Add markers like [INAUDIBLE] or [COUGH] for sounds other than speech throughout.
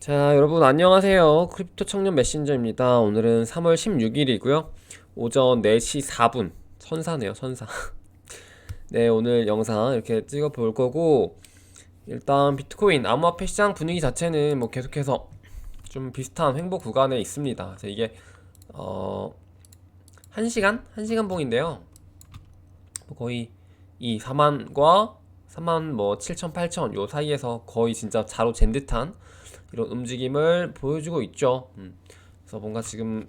자, 여러분 안녕하세요. 크립토 청년 메신저입니다. 오늘은 3월 16일이고요. 오전 4시 4분. 천사네요, 천사. [LAUGHS] 네, 오늘 영상 이렇게 찍어 볼 거고 일단 비트코인 암호화폐 시장 분위기 자체는 뭐 계속해서 좀 비슷한 횡보 구간에 있습니다. 그래서 이게 어 1시간? 1시간 봉인데요. 뭐 거의 이 4만과 3만 뭐 7천, 8천 요 사이에서 거의 진짜 자로 잰 듯한 이런 움직임을 보여주고 있죠. 음. 그래서 뭔가 지금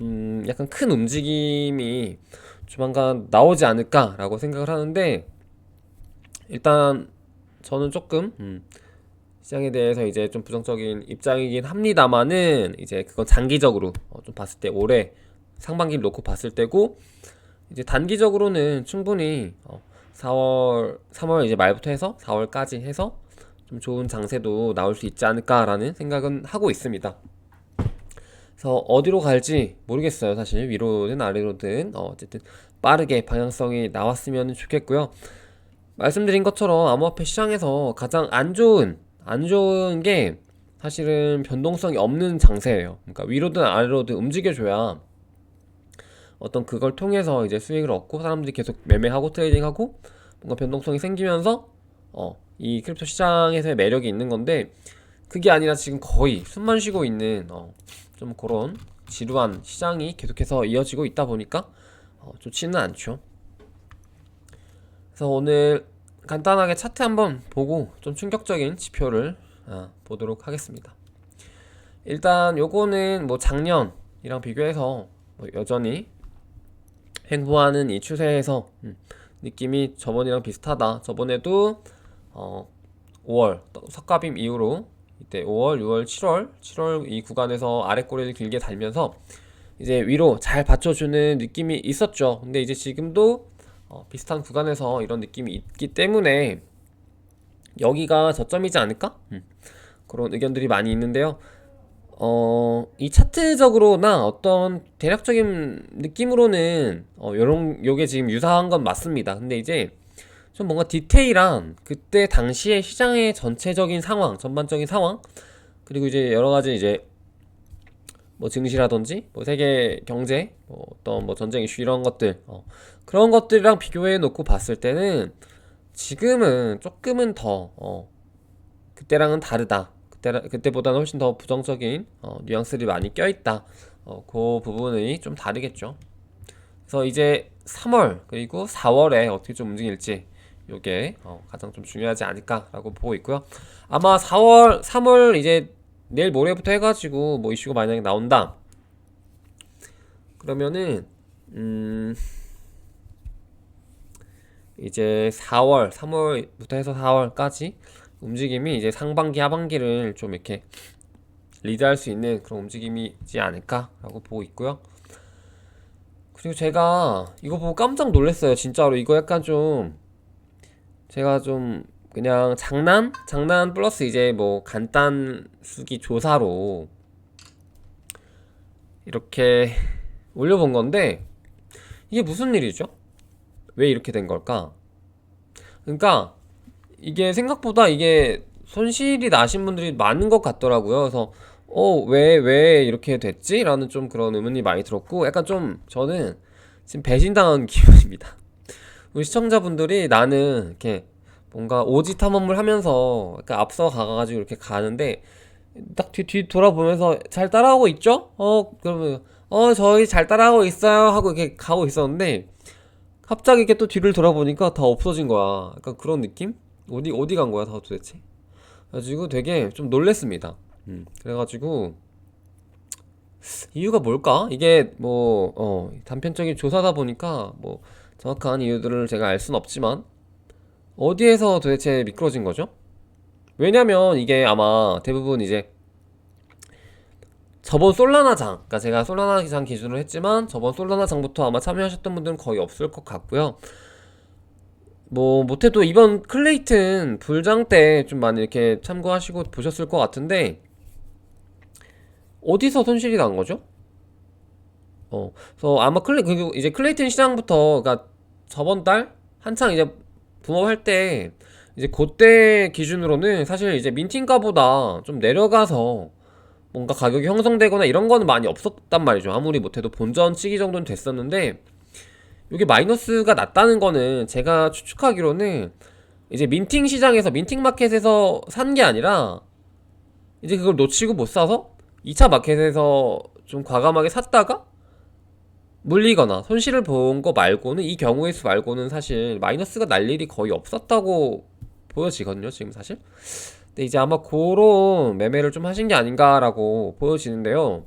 음, 약간 큰 움직임이 조만간 나오지 않을까라고 생각을 하는데 일단 저는 조금 음, 시장에 대해서 이제 좀 부정적인 입장이긴 합니다만은 이제 그건 장기적으로 어, 좀 봤을 때 올해 상반기를 놓고 봤을 때고 이제 단기적으로는 충분히 어, 4월 3월 이제 말부터 해서 4월까지 해서 좀 좋은 장세도 나올 수 있지 않을까라는 생각은 하고 있습니다. 그래서 어디로 갈지 모르겠어요. 사실 위로든 아래로든 어, 어쨌든 빠르게 방향성이 나왔으면 좋겠고요. 말씀드린 것처럼 암호화폐 시장에서 가장 안 좋은 안 좋은 게 사실은 변동성이 없는 장세예요. 그러니까 위로든 아래로든 움직여줘야 어떤 그걸 통해서 이제 수익을 얻고 사람들이 계속 매매하고 트레이딩하고 뭔가 변동성이 생기면서 어, 이 크립토 시장에서의 매력이 있는 건데 그게 아니라 지금 거의 숨만 쉬고 있는 어, 좀 그런 지루한 시장이 계속해서 이어지고 있다 보니까 어, 좋지는 않죠. 그래서 오늘 간단하게 차트 한번 보고 좀 충격적인 지표를 아, 보도록 하겠습니다. 일단 요거는 뭐 작년이랑 비교해서 뭐 여전히 횡보하는 이 추세에서 음, 느낌이 저번이랑 비슷하다. 저번에도 어, 5월 석가빔 이후로 이때 5월, 6월, 7월, 7월 이 구간에서 아래 꼬리를 길게 달면서 이제 위로 잘 받쳐주는 느낌이 있었죠. 근데 이제 지금도 어, 비슷한 구간에서 이런 느낌이 있기 때문에 여기가 저점이지 않을까? 음, 그런 의견들이 많이 있는데요. 어, 이 차트적으로나 어떤 대략적인 느낌으로는 어, 요런 요게 지금 유사한 건 맞습니다. 근데 이제 좀 뭔가 디테일한 그때 당시의 시장의 전체적인 상황, 전반적인 상황, 그리고 이제 여러 가지 이제 뭐 증시라든지 뭐 세계 경제, 뭐 어떤 뭐 전쟁 이슈 이런 것들, 어, 그런 것들이랑 비교해 놓고 봤을 때는 지금은 조금은 더 어, 그때랑은 다르다. 그때 그때보다는 훨씬 더 부정적인 어, 뉘앙스들이 많이 껴있다. 어, 그 부분이 좀 다르겠죠. 그래서 이제 3월 그리고 4월에 어떻게 좀 움직일지 요게 어, 가장 좀 중요하지 않을까라고 보고 있고요. 아마 4월, 3월 이제 내일 모레부터 해가지고 뭐 이슈가 만약에 나온다. 그러면은 음 이제 4월, 3월부터 해서 4월까지 움직임이 이제 상반기, 하반기를 좀 이렇게 리드할 수 있는 그런 움직임이지 않을까라고 보고 있고요. 그리고 제가 이거 보고 깜짝 놀랐어요. 진짜로 이거 약간 좀 제가 좀 그냥 장난? 장난 플러스 이제 뭐 간단 수기 조사로 이렇게 올려본 건데 이게 무슨 일이죠? 왜 이렇게 된 걸까? 그러니까 이게 생각보다 이게 손실이 나신 분들이 많은 것 같더라고요. 그래서 어, 왜, 왜 이렇게 됐지? 라는 좀 그런 의문이 많이 들었고 약간 좀 저는 지금 배신당한 [LAUGHS] 기분입니다. 우리 시청자분들이 나는 이렇게 뭔가 오지 탐험을 하면서 약간 앞서 가가지고 이렇게 가는데 딱 뒤, 뒤 돌아보면서 잘 따라오고 있죠? 어, 그러면 어, 저희 잘 따라하고 있어요 하고 이렇게 가고 있었는데 갑자기 이렇게 또 뒤를 돌아보니까 다 없어진 거야. 약간 그런 느낌? 어디 어디 간 거야 다 도대체? 그래가지고 되게 좀 놀랬습니다. 음, 그래가지고 이유가 뭘까? 이게 뭐 어, 단편적인 조사다 보니까 뭐 정확한 이유들을 제가 알 수는 없지만 어디에서 도대체 미끄러진 거죠? 왜냐면 이게 아마 대부분 이제 저번 솔라나장, 그러니까 제가 솔라나장 기준으로 했지만 저번 솔라나장부터 아마 참여하셨던 분들은 거의 없을 것 같고요. 뭐 못해도 이번 클레이튼 불장 때 좀 많이 이렇게 참고하시고 보셨을 것 같은데 어디서 손실이 난 거죠? 어, 그래서 아마 클레 그리고 이제 클레이튼 시장부터 그러니까 저번 달 한창 이제 붐업할 때 이제 그때 기준으로는 사실 이제 민팅가보다 좀 내려가서 뭔가 가격이 형성되거나 이런 거는 많이 없었단 말이죠. 아무리 못해도 본전 치기 정도는 됐었는데 이게 마이너스가 났다는 거는 제가 추측하기로는 이제 민팅 시장에서 민팅 마켓에서 산 게 아니라 이제 그걸 놓치고 못 사서 2차 마켓에서 좀 과감하게 샀다가 물리거나 손실을 본 거 말고는 이 경우의 수 말고는 사실 마이너스가 날 일이 거의 없었다고 보여지거든요 지금 사실. 근데 이제 아마 그런 매매를 좀 하신 게 아닌가라고 보여지는데요.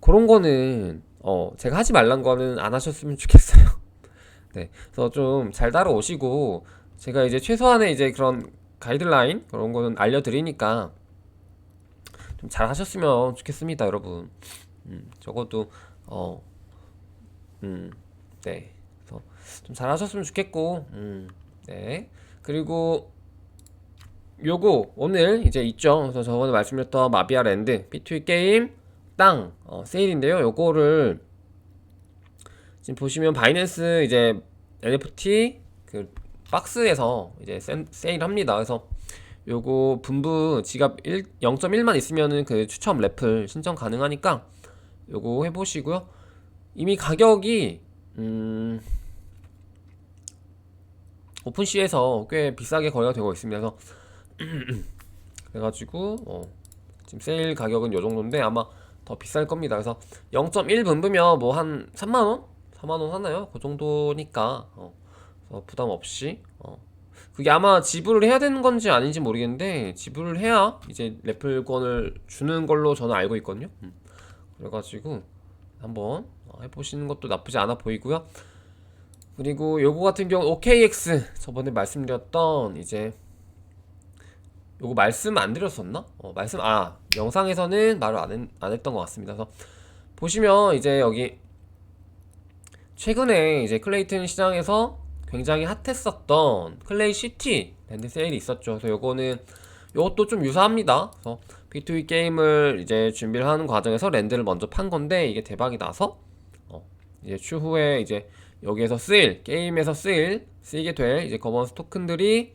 그런 거는 어 제가 하지 말란 거는 안 하셨으면 좋겠어요. [LAUGHS] 네. 그래서 좀 잘 따라오시고 제가 이제 최소한의 이제 그런 가이드라인 그런 거는 알려드리니까 좀 잘 하셨으면 좋겠습니다 여러분. 음, 적어도 어, 음, 네. 그래서 좀 잘하셨으면 좋겠고, 음, 네. 그리고 요거 오늘 이제 있죠. 그래서 저번에 말씀드렸던 마비아 랜드 B2 게임 땅 어, 세일인데요. 요거를 지금 보시면 바이낸스 이제 NFT 그 박스에서 이제 센- 세일합니다. 그래서 요거 분부 지갑 1, 0.1만 있으면은 그 추첨 래플 신청 가능하니까 요거 해보시고요. 이미 가격이 음, 오픈시에서 꽤 비싸게 거래가 되고 있습니다. 그래서 [CLEARS THROAT] 그래가지고 어, 지금 세일 가격은 요 정도인데 아마 더 비쌀 겁니다. 그래서 0.1 분부면 뭐 한 3만 원, 4만 원 하나요? 그 정도니까 어, 부담 없이 어. 그게 아마 지불을 해야 되는 건지 아닌지 모르겠는데 지불을 해야 이제 래플권을 주는 걸로 저는 알고 있거든요. 음. 그래가지고 한번 어, 해보시는 것도 나쁘지 않아 보이고요. 그리고 요거 같은 경우 OKX 저번에 말씀드렸던 이제 요거 말씀 안 드렸었나? 어, 말씀 아 영상에서는 말을 안, 했, 안 했던 것 같습니다. 그래서 보시면 이제 여기 최근에 이제 클레이튼 시장에서 굉장히 핫했었던 클레이 시티 랜드 세일이 있었죠. 그래서 요거는 요것도 좀 유사합니다. 그래서 B2B 게임을 이제 준비를 하는 과정에서 랜드를 먼저 판 건데 이게 대박이 나서 어, 이제 추후에 이제 여기에서 쓰일 게임에서 쓰일 쓰이게 될 이제 거버넌스 토큰들이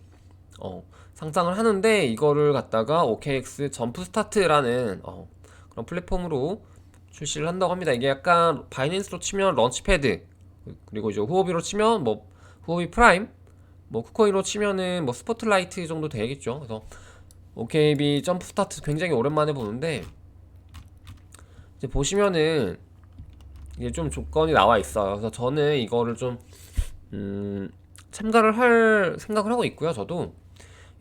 어, 상장을 하는데 이거를 갖다가 OKX 점프 스타트라는 어, 그런 플랫폼으로 출시를 한다고 합니다. 이게 약간 바이낸스로 치면 런치패드 그리고 이제 후오비로 치면 뭐 후오비 프라임 뭐 쿠코이로 치면은 뭐 스포트라이트 정도 되겠죠. 그래서 OKB 점프 스타트 굉장히 오랜만에 보는데 이제 보시면은 이게 좀 조건이 나와 있어요. 그래서 저는 이거를 좀 음, 참가를 할 생각을 하고 있고요. 저도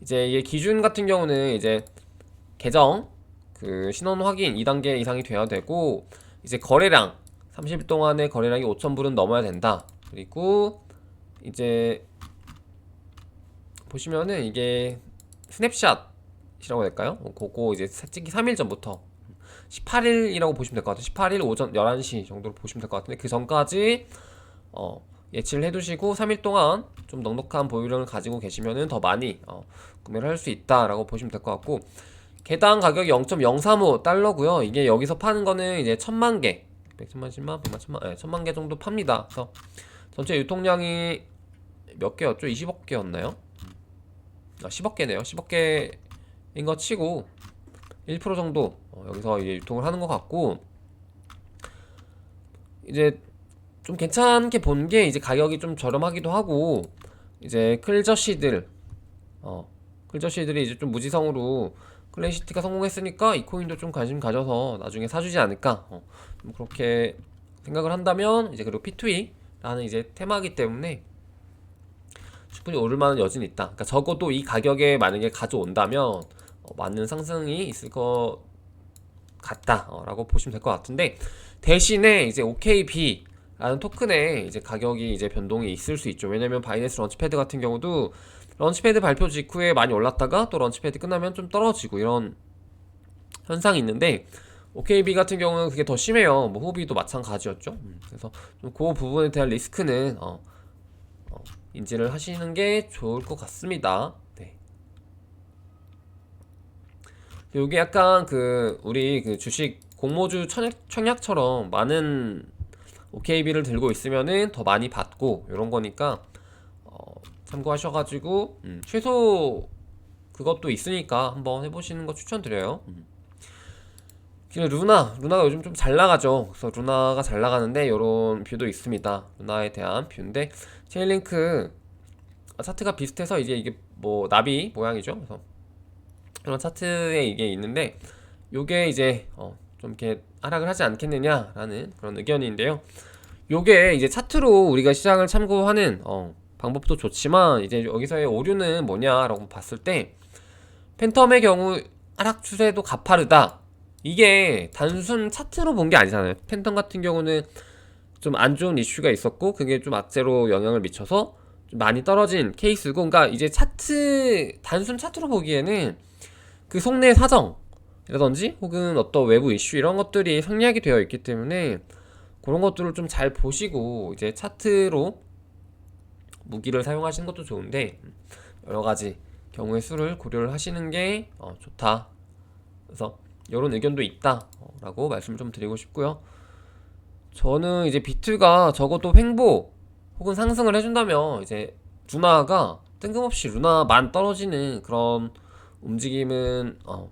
이제 이게 기준 같은 경우는 이제 계정 그 신원 확인 2단계 이상이 돼야 되고 이제 거래량 30일 동안의 거래량이 5,000불은 넘어야 된다. 그리고 이제 보시면은 이게 스냅샷 해야 될까요? 어, 그거 이제 찍기 3일 전부터 18일이라고 보시면 될 것 같아요. 18일 오전 11시 정도로 보시면 될 것 같은데 그 전까지 어, 예치를 해두시고 3일 동안 좀 넉넉한 보유량을 가지고 계시면은 더 많이 어, 구매를 할 수 있다라고 보시면 될 것 같고 개당 가격이 0.035 달러고요. 이게 여기서 파는 거는 이제 천만 개, 100천만, 10만, 100만, 천만, 네, 천만 개 정도 팝니다. 그래서 전체 유통량이 몇 개였죠? 20억 개였나요? 아, 10억 개네요. 10억 개 인거 치고 1% 정도 어, 여기서 이제 유통을 하는 것 같고 이제 좀 괜찮게 본 게 이제 가격이 좀 저렴하기도 하고 이제 클저씨들 어 클저씨들이 이제 좀 무지성으로 클래시티가 성공했으니까 이 코인도 좀 관심 가져서 나중에 사주지 않을까 어, 좀 그렇게 생각을 한다면 이제 그리고 P2E라는 이제 테마기 때문에 충분히 오를 만한 여지는 있다. 그러니까 적어도 이 가격에 만약에 가져온다면 어, 맞는 상승이 있을 것 같다라고 보시면 될 것 같은데 대신에 이제 OKB라는 토큰의 이제 가격이 이제 변동이 있을 수 있죠. 왜냐면 바이낸스 런치패드 같은 경우도 런치패드 발표 직후에 많이 올랐다가 또 런치패드 끝나면 좀 떨어지고 이런 현상이 있는데 OKB 같은 경우는 그게 더 심해요. 뭐 호비도 마찬가지였죠. 음, 그래서 좀그 부분에 대한 리스크는 어, 어, 인지를 하시는 게 좋을 것 같습니다. 네. 요게 약간 그 우리 그 주식 공모주 청약, 청약처럼 많은 OKB를 들고 있으면은 더 많이 받고 이런 거니까 어, 참고하셔가지고 음, 최소 그것도 있으니까 한번 해보시는 거 추천드려요. 음. 그리고 루나, 루나가 요즘 좀 잘 나가죠. 그래서 루나가 잘 나가는데 이런 뷰도 있습니다. 루나에 대한 뷰인데 체인링크 차트가 비슷해서 이제 이게 뭐 나비 모양이죠. 그래서 이런 차트에 이게 있는데 요게 이제 어, 좀 이렇게 하락을 하지 않겠느냐라는 그런 의견인데요. 요게 이제 차트로 우리가 시장을 참고하는 어, 방법도 좋지만 이제 여기서의 오류는 뭐냐라고 봤을 때 팬텀의 경우 하락 추세도 가파르다. 이게 단순 차트로 본 게 아니잖아요. 팬텀 같은 경우는 좀 안 좋은 이슈가 있었고 그게 좀 악재로 영향을 미쳐서 좀 많이 떨어진 케이스고 그러니까 이제 차트 단순 차트로 보기에는 그 속내 사정이라든지 혹은 어떤 외부 이슈 이런 것들이 생략이 되어 있기 때문에 그런 것들을 좀 잘 보시고 이제 차트로 무기를 사용하시는 것도 좋은데 여러 가지 경우의 수를 고려를 하시는 게 어, 좋다. 그래서 이런 의견도 있다라고 말씀을 좀 드리고 싶고요. 저는 이제 비트가 적어도 횡보 혹은 상승을 해준다면 이제 루나가 뜬금없이 루나만 떨어지는 그런 움직임은 어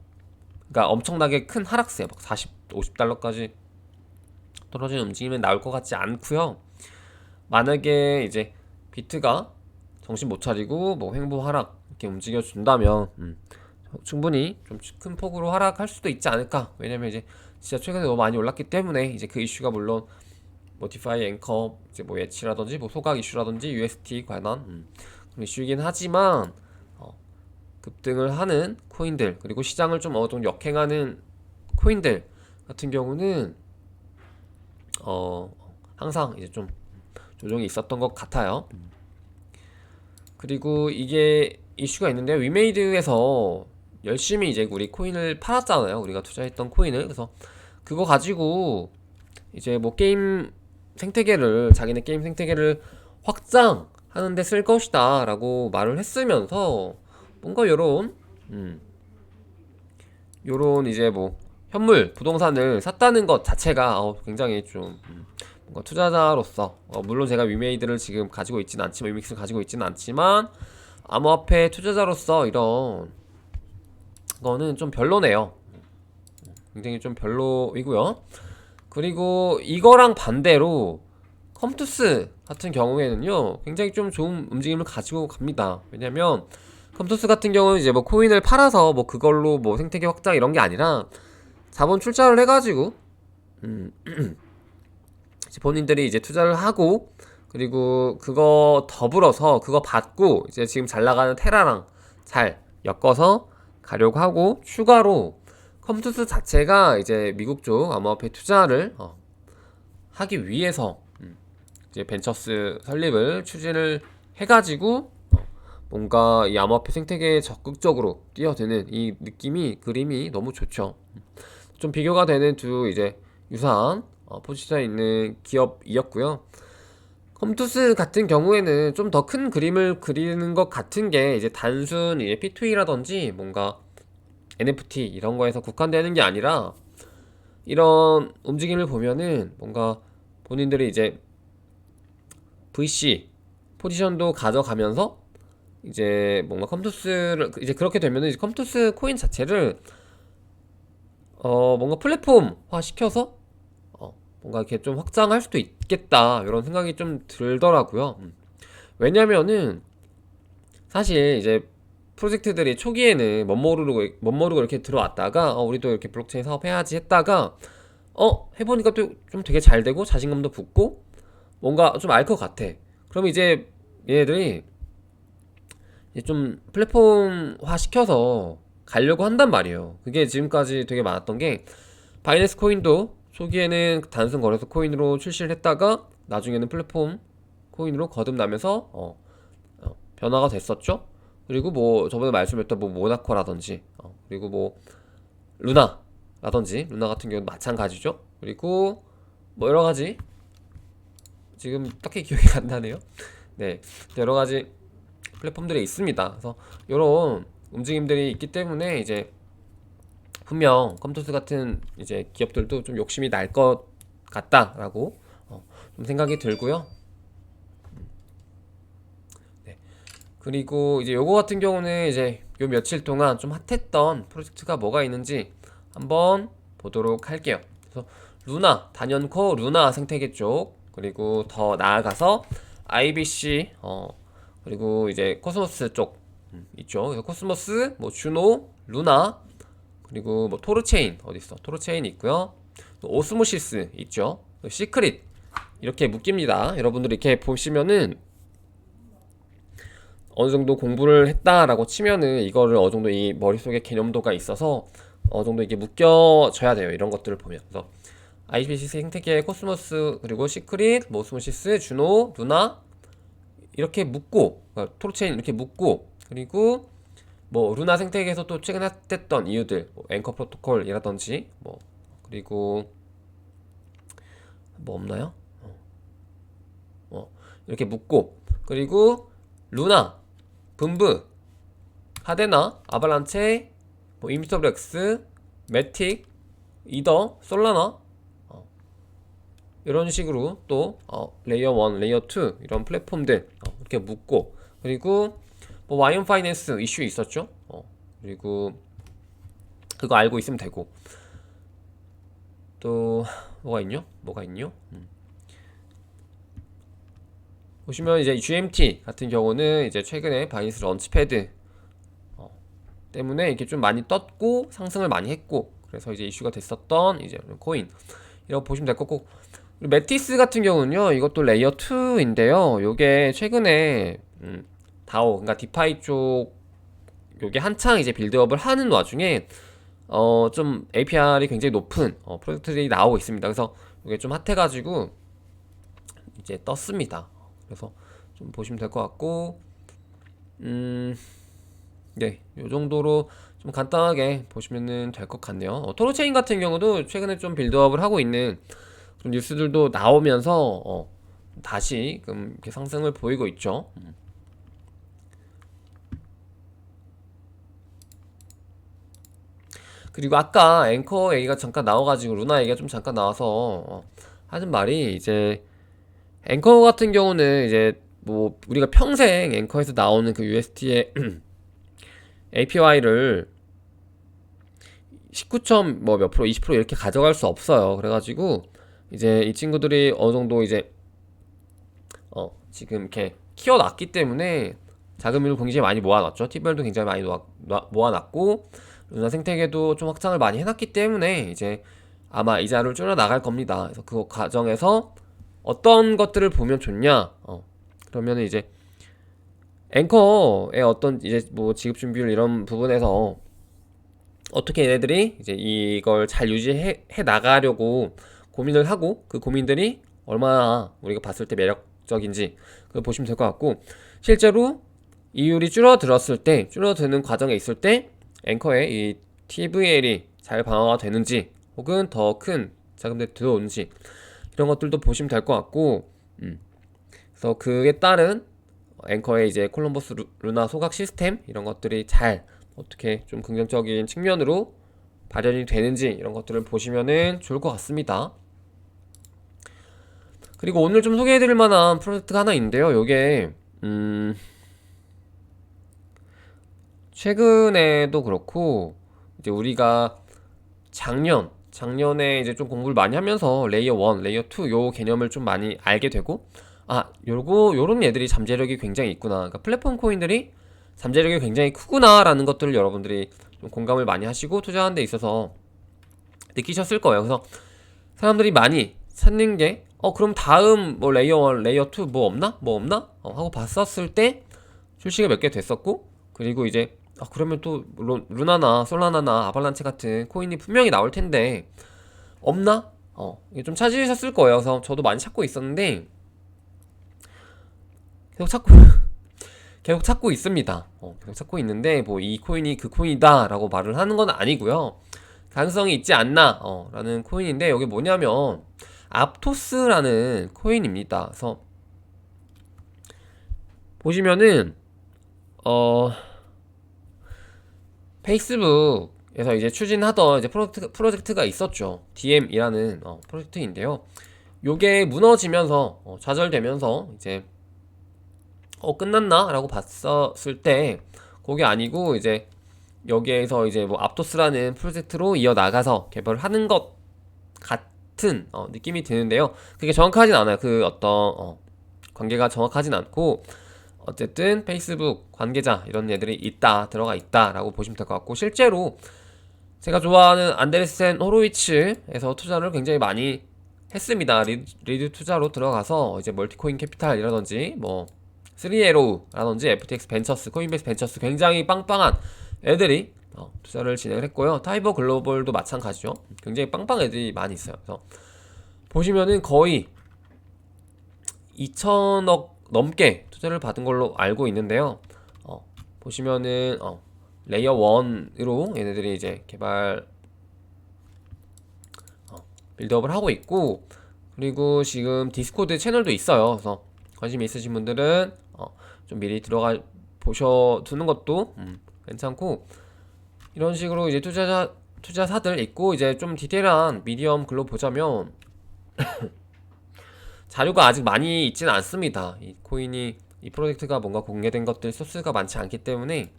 그러니까 엄청나게 큰 하락세 막 40, 50달러까지 떨어지는 움직임은 나올 것 같지 않고요. 만약에 이제 비트가 정신 못 차리고 뭐 횡보 하락 이렇게 움직여 준다면 음, 충분히 좀 큰 폭으로 하락할 수도 있지 않을까. 왜냐면 이제 진짜 최근에 너무 많이 올랐기 때문에 이제 그 이슈가 물론 뭐 디파이 앵커 이제 뭐 예치라든지 뭐 소각 이슈라든지 UST 관한 음, 이슈이긴 하지만 어, 급등을 하는 코인들 그리고 시장을 좀 어느 정도 역행하는 코인들 같은 경우는 어 항상 이제 좀 조정이 있었던 것 같아요. 그리고 이게 이슈가 있는데요. 위메이드에서 열심히 이제 우리 코인을 팔았잖아요. 우리가 투자했던 코인을. 그래서 그거 가지고 이제 뭐 게임 생태계를 자기네 게임 생태계를 확장하는 데 쓸 것이다 라고 말을 했으면서 뭔가 요런 음 요런 이제 뭐 현물 부동산을 샀다는 것 자체가 어, 굉장히 좀 음, 뭔가 투자자로서 어, 물론 제가 위메이드를 지금 가지고 있지는 않지만 위믹스를 가지고 있지는 않지만 암호화폐 투자자로서 이런 거는 좀 별로네요. 굉장히 좀 별로이고요. 그리고 이거랑 반대로 컴투스 같은 경우에는요 굉장히 좀 좋은 움직임을 가지고 갑니다. 왜냐면 컴투스 같은 경우는 이제 뭐 코인을 팔아서 뭐 그걸로 뭐 생태계 확장 이런 게 아니라 자본 출자를 해가지고 음 [CLEARS THROAT] 이제 본인들이 이제 투자를 하고 그리고 그거 더불어서 그거 받고 이제 지금 잘 나가는 테라랑 잘 엮어서 가려고 하고 추가로 컴투스 자체가 이제 미국 쪽 암호화폐 투자를 어, 하기 위해서 음, 이제 벤처스 설립을 추진을 해가지고 어, 뭔가 이 암호화폐 생태계에 적극적으로 뛰어드는 이 느낌이 그림이 너무 좋죠. 좀 비교가 되는 두 이제 유사한 어, 포지션에 있는 기업이었고요. 컴투스 같은 경우에는 좀 더 큰 그림을 그리는 것 같은 게 이제 단순 이제 P2E라든지 뭔가 NFT 이런 거에서 국한되는 게 아니라 이런 움직임을 보면은 뭔가 본인들이 이제 VC 포지션도 가져가면서 이제 뭔가 컴투스를 이제 그렇게 되면은 이제 컴투스 코인 자체를 어 뭔가 플랫폼화 시켜서 어 뭔가 이렇게 좀 확장할 수도 있겠다 이런 생각이 좀 들더라고요. 음. 왜냐면은 사실 이제 프로젝트들이 초기에는 멋모르고 멋모르고 이렇게 들어왔다가 어, 우리도 이렇게 블록체인 사업 해야지 했다가 어 해보니까 또 좀 되게 잘 되고 자신감도 붙고 뭔가 좀 알 것 같아. 그럼 이제 얘네들이 이제 좀 플랫폼화 시켜서 가려고 한단 말이에요. 그게 지금까지 되게 많았던 게 바이낸스 코인도 초기에는 단순 거래소 코인으로 출시를 했다가 나중에는 플랫폼 코인으로 거듭나면서 어, 어, 변화가 됐었죠. 그리고 뭐 저번에 말씀드렸던 뭐 모나코라든지 어, 그리고 뭐 루나라든지 루나 같은 경우는 마찬가지죠. 그리고 뭐 여러 가지 지금 딱히 기억이 안 나네요. 네, 여러 가지 플랫폼들이 있습니다. 그래서 이런 움직임들이 있기 때문에 이제 분명 컴투스 같은 이제 기업들도 좀 욕심이 날 것 같다라고 어, 좀 생각이 들고요. 네. 그리고 이제 요거 같은 경우는 이제 요 며칠 동안 좀 핫했던 프로젝트가 뭐가 있는지 한번 보도록 할게요. 그래서 루나, 단연코 루나 생태계 쪽, 그리고 더 나아가서 IBC, 어, 그리고 이제 코스모스 쪽 음, 있죠. 그래서 코스모스, 뭐 주노, 루나, 그리고 뭐 토르체인 어디 있어? 토르체인 있고요. 또 오스모시스 있죠. 또 시크릿 이렇게 묶입니다. 여러분들 이렇게 보시면은 어느 정도 공부를 했다라고 치면은 이거를 어느 정도 이 머릿속에 개념도가 있어서 어느 정도 이게 묶여져야 돼요. 이런 것들을 보면. 그래서 IPC 생태계 코스모스 그리고 시크릿, 뭐 오스모시스, 주노, 루나 이렇게 묶고 그러니까 토르체인 이렇게 묶고 그리고 뭐 루나 생태계에서 또 최근에 핫했던 이유들 뭐 앵커 프로토콜이라든지 뭐 그리고 뭐 없나요? 어. 어, 이렇게 묶고 그리고 루나, 분부, 하데나, 아발란체, 뭐 임스터블렉스, 매틱, 이더, 솔라나 어, 이런 식으로 또 어, 레이어 1, 레이어 2 이런 플랫폼들 어, 이렇게 묶고 그리고 뭐 와이언 파이낸스 이슈 있었죠. 어, 그리고 그거 알고 있으면 되고 또 뭐가 있냐? 뭐가 있냐? 음. 보시면 이제 GMT 같은 경우는 이제 최근에 바이낸스 런치패드 어, 때문에 이렇게 좀 많이 떴고 상승을 많이 했고 그래서 이제 이슈가 됐었던 이제 코인 이라고 보시면 될 거고 메티스 같은 경우는요 이것도 레이어 2인데요 요게 최근에 음, 다오 그러니까 디파이 쪽 요게 한창 이제 빌드업을 하는 와중에 어 좀 APR이 굉장히 높은 어, 프로젝트들이 나오고 있습니다. 그래서 이게 좀 핫해가지고 이제 떴습니다. 그래서 좀 보시면 될 것 같고 음, 네, 요 정도로 좀 간단하게 보시면은 될것 같네요. 어, 토로체인 같은 경우도 최근에 좀 빌드업을 하고 있는 뉴스들도 나오면서 어, 다시 금 이렇게 상승을 보이고 있죠. 음. 그리고 아까 앵커 얘기가 잠깐 나와가지고 루나 얘기가 좀 잠깐 나와서 어, 하는 말이 이제 앵커 같은 경우는 이제 뭐 우리가 평생 앵커에서 나오는 그 UST의 APY를 19점 뭐몇 프로 20% 이렇게 가져갈 수 없어요. 그래가지고 이제 이 친구들이 어느 정도 이제 어 지금 이렇게 키워놨기 때문에 자금을 굉장히 많이 모아놨죠. 티별도 굉장히 많이 모아, 모아놨고 루나 생태계도 좀 확장을 많이 해놨기 때문에 이제 아마 이자를 줄여 나갈 겁니다. 그래서 그 과정에서 어떤 것들을 보면 좋냐? 어, 그러면 이제 앵커의 어떤 이제 뭐 지급 준비율 이런 부분에서 어떻게 얘네들이 이제 이걸 잘 유지해 해 나가려고 고민을 하고 그 고민들이 얼마나 우리가 봤을 때 매력적인지 그걸 보시면 될 것 같고 실제로 이율이 줄어들었을 때 줄어드는 과정에 있을 때 앵커의 이 TVL이 잘 방어가 되는지 혹은 더 큰 자금들이 들어오는지 이런 것들도 보시면 될 것 같고 음. 그래서 그에 따른 앵커의 이제 콜럼버스 루, 나 소각 시스템 이런 것들이 잘 어떻게 좀 긍정적인 측면으로 발현이 되는지 이런 것들을 보시면은 좋을 것 같습니다. 그리고 오늘 좀 소개해드릴 만한 프로젝트가 하나 있는데요. 요게 음 최근에도 그렇고 이제 우리가 작년 작년에 이제 좀 공부를 많이 하면서 레이어 1, 레이어 2 요 개념을 좀 많이 알게 되고 아, 요거 요런 얘들이 잠재력이 굉장히 있구나. 그러니까 플랫폼 코인들이 잠재력이 굉장히 크구나라는 것들을 여러분들이 좀 공감을 많이 하시고 투자하는 데 있어서 느끼셨을 거예요. 그래서 사람들이 많이 찾는 게 어, 그럼 다음 뭐 레이어 1, 레이어 2 뭐 없나? 뭐 없나? 어, 하고 봤었을 때 출시가 몇 개 됐었고 그리고 이제 아, 그러면 또 물론 루나나 솔라나나 아발란체 같은 코인이 분명히 나올 텐데 없나? 어, 좀 찾으셨을 거예요. 그래서 저도 많이 찾고 있었는데 계속 찾고 [LAUGHS] 계속 찾고 있습니다. 어, 계속 찾고 있는데 뭐 이 코인이 그 코인이다라고 말을 하는 건 아니고요. 가능성이 있지 않나 어, 라는 코인인데 여기 뭐냐면 aptos라는 코인입니다. 그래서 보시면은 어 페이스북에서 이제 추진하던 이제 프로젝트, 프로젝트가 있었죠. DM이라는 어, 프로젝트인데요. 요게 무너지면서 어, 좌절되면서 이제 어 끝났나라고 봤었을 때 그게 아니고 이제 여기에서 이제 뭐 aptos라는 프로젝트로 이어 나가서 개발을 하는 것 같 은 어, 느낌이 드는데요. 그게 정확하진 않아요. 그 어떤 어, 관계가 정확하진 않고 어쨌든 페이스북 관계자 이런 애들이 있다 들어가 있다라고 보시면 될 것 같고 실제로 제가 좋아하는 안데르센 호로위츠에서 투자를 굉장히 많이 했습니다. 리, 리드 투자로 들어가서 이제 멀티코인 캐피탈이라든지 뭐 3에로우라든지 FTX 벤처스, 코인베이스 벤처스 굉장히 빵빵한 애들이 어, 투자를 진행을 했고요. 타이버 글로벌도 마찬가지죠. 굉장히 빵빵 애들이 많이 있어요. 그래서 보시면은 거의 2천억 넘게 투자를 받은 걸로 알고 있는데요. 어, 보시면은 어, 레이어 1으로 얘네들이 이제 개발 어, 빌드업을 하고 있고 그리고 지금 디스코드 채널도 있어요. 그래서 관심 있으신 분들은 어, 좀 미리 들어가 보셔 두는 것도 음, 괜찮고 이런 식으로 이제 투자자 투자사들 있고 이제 좀 디테일한 미디엄 글로 보자면 [COUGHS] 자료가 아직 많이 있지는 않습니다. 이 코인이 이 프로젝트가 뭔가 공개된 것들 소스가 많지 않기 때문에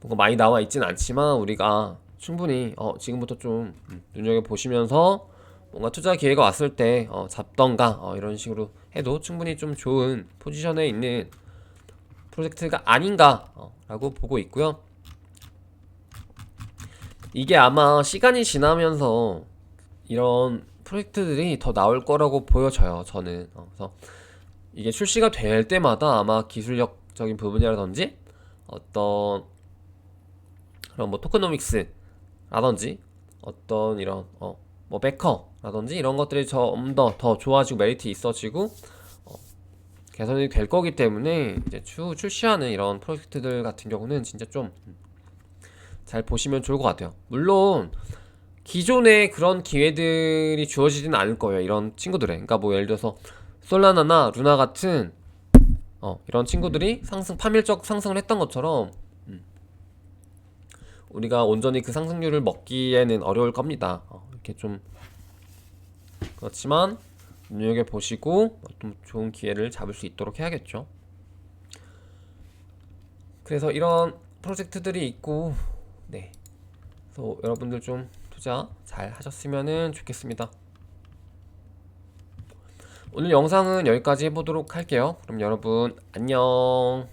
뭔가 많이 나와 있지는 않지만 우리가 충분히 어, 지금부터 좀 음, 눈여겨 보시면서 뭔가 투자 기회가 왔을 때 어, 잡던가 어, 이런 식으로 해도 충분히 좀 좋은 포지션에 있는 프로젝트가 아닌가라고 보고 있고요. 이게 아마 시간이 지나면서 이런 프로젝트들이 더 나올 거라고 보여져요. 저는 어, 그래서 이게 출시가 될 때마다 아마 기술력적인 부분이라든지 어떤 그런 뭐 토크노믹스라든지 어떤 이런 어뭐 베커라든지 이런 것들이 좀 더 더 좋아지고 메리트 있어지고 어, 개선이 될 거기 때문에 이제 추후 출시하는 이런 프로젝트들 같은 경우는 진짜 좀 잘 보시면 좋을 것 같아요. 물론 기존에 그런 기회들이 주어지진 않을 거예요. 이런 친구들의. 그러니까 뭐 예를 들어서 솔라나나 루나 같은 어, 이런 친구들이 상승 파멸적 상승을 했던 것처럼 음, 우리가 온전히 그 상승률을 먹기에는 어려울 겁니다. 어, 이렇게 좀 그렇지만 눈여겨 보시고 좀 좋은 기회를 잡을 수 있도록 해야겠죠. 그래서 이런 프로젝트들이 있고 네. 그래서 여러분들 좀 투자 잘 하셨으면 좋겠습니다. 오늘 영상은 여기까지 해보도록 할게요. 그럼 여러분 안녕.